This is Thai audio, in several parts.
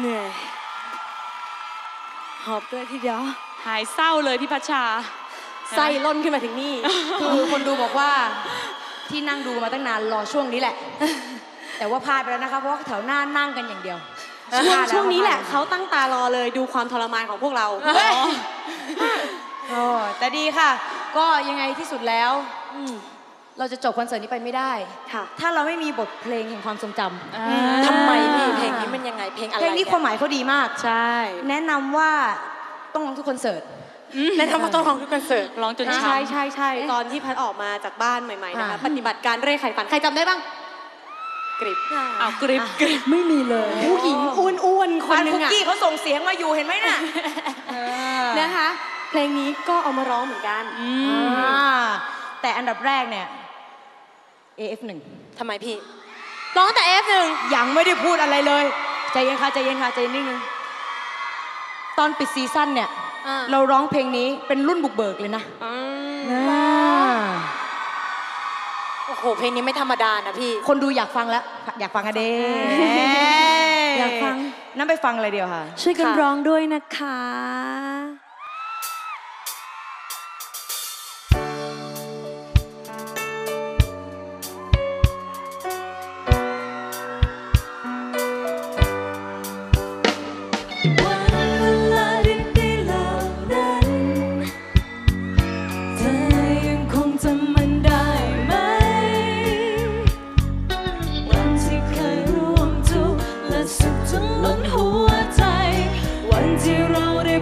เหนื่อย หอบด้วยทีเดียว หายเศร้าเลยพี่พัชชา ไส้ล่นขึ้นมาถึงนี่ คือคนดูบอกว่าที่นั่งดูมาตั้งนานรอช่วงนี้แหละ แต่ว่าพลาดไปแล้วนะคะเพราะว่าแถวหน้านั่งกันอย่างเดียว ช่วงพลาดแล้ช่วงนี้แหละพลาดเขาตั้งตารอเลยดูความทรมานของพวกเราโอ้แต่ดีค่ะ ก็ยังไงที่สุดแล้วอืมเราจะจบคอนเสิร์ตนี้ไปไม่ได้ค่ะถ้าเราไม่มีบทเพลงแห่งความทรงจำอ่าทำไมพี่เพลงนี้มันยังไง เพลงอะไรเพลงนี้ความหมายเขาดีมาก ใช่ แนะนำว่าต้องร้องทุกคอนเสิร์ตแนะนำว่าต้องร้องทุกคอนเสิร์ตร้องจนช้ำใช่ใช่ใช่ตอนที่พัดออกมาจากบ้านใหม่ๆนะคะอ่าปฏิบัติการเร่ไขฝันใครจำได้บ้างกริบเอากริบกริบไม่มีเลย ผู้หญิงอ้วนๆคนบ้านหนึคุงกอะกี้เขาส่งเสียงมาอยู่เห็นไหมน่ะนะคะ เพลงนี้ก็เอามาร้องเหมือนกันอืมอ่าแต่อันดับแรกเนี่ย AF1 ทำไมพี่ ร้องแต่ F1 ยังไม่ได้พูดอะไรเลย ใจเย็นค่ะใจเย็นค่ะใจเย็นนิดนึงตอนปิดซีซั่นเนี่ยอ่าเราร้องเพลงนี้เป็นรุ่นบุกเบิกเลยนะอืมอ่าโอ้โหเพลงนี้ไม่ธรรมดานะพี่ คนดูอยากฟังแล้ว อยากฟังอะเด้อยากฟังนั่นไปฟังเลยเดียวค่ะ ช่วยกันค่ะร้องด้วยนะคะ สุขจนล้นหัวใจ วันที่เราได้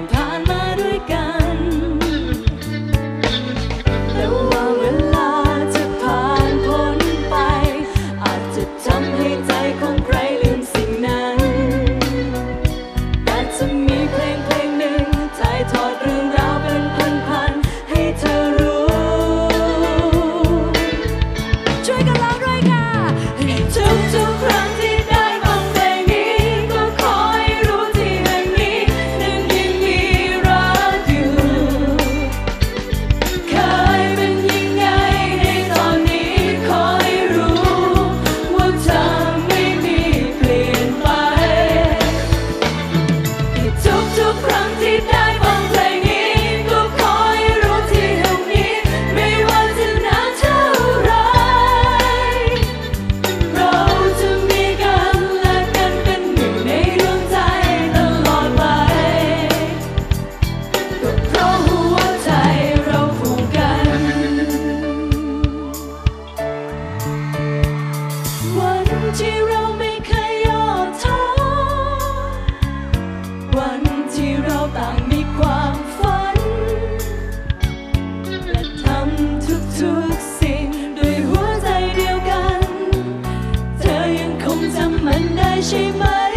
人类是吗？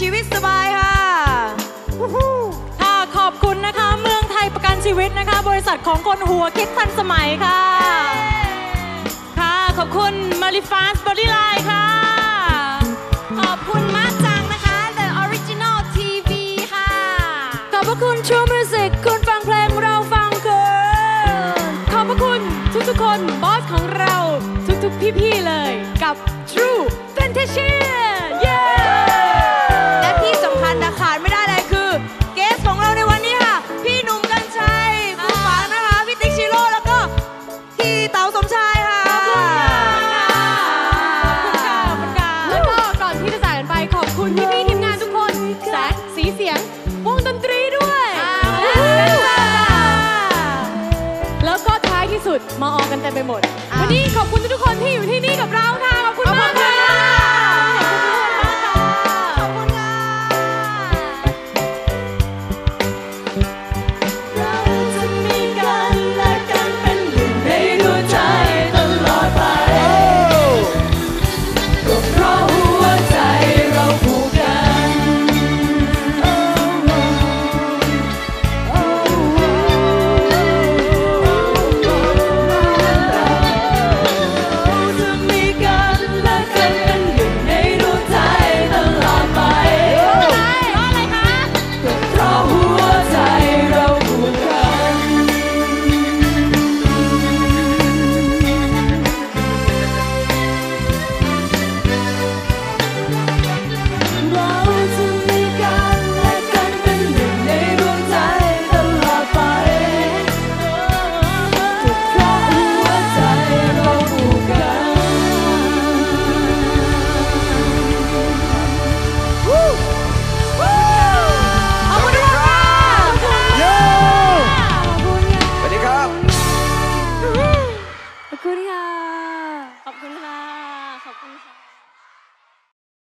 ชีวิตสบายค่ะค่ะขอบคุณนะคะเมืองไทยประกันชีวิตนะคะ บริษัทของคนหัวคิดทันสมัยค่ะ ค่ะขอบคุณมาริฟานสบอดี้ไลน์ค่ะ ขอบคุณมากจังนะคะ The Original TV ค่ะ ขอบคุณชูมิวสิกคุณฟังเพลงเราฟังคืนขอบคุณทุกๆคนบอสของเราทุกๆพี่ๆเลยกับ True Fantasy แสงสีเสียงวงดนตรีด้วยและแดนเซอร์ค่ะแล้วก็ท้ายที่สุดมาออกกันเต็มไปหมด วันนี้ขอบคุณทุกๆคนที่อยู่ที่นี่กับเราค่ะ ขอบ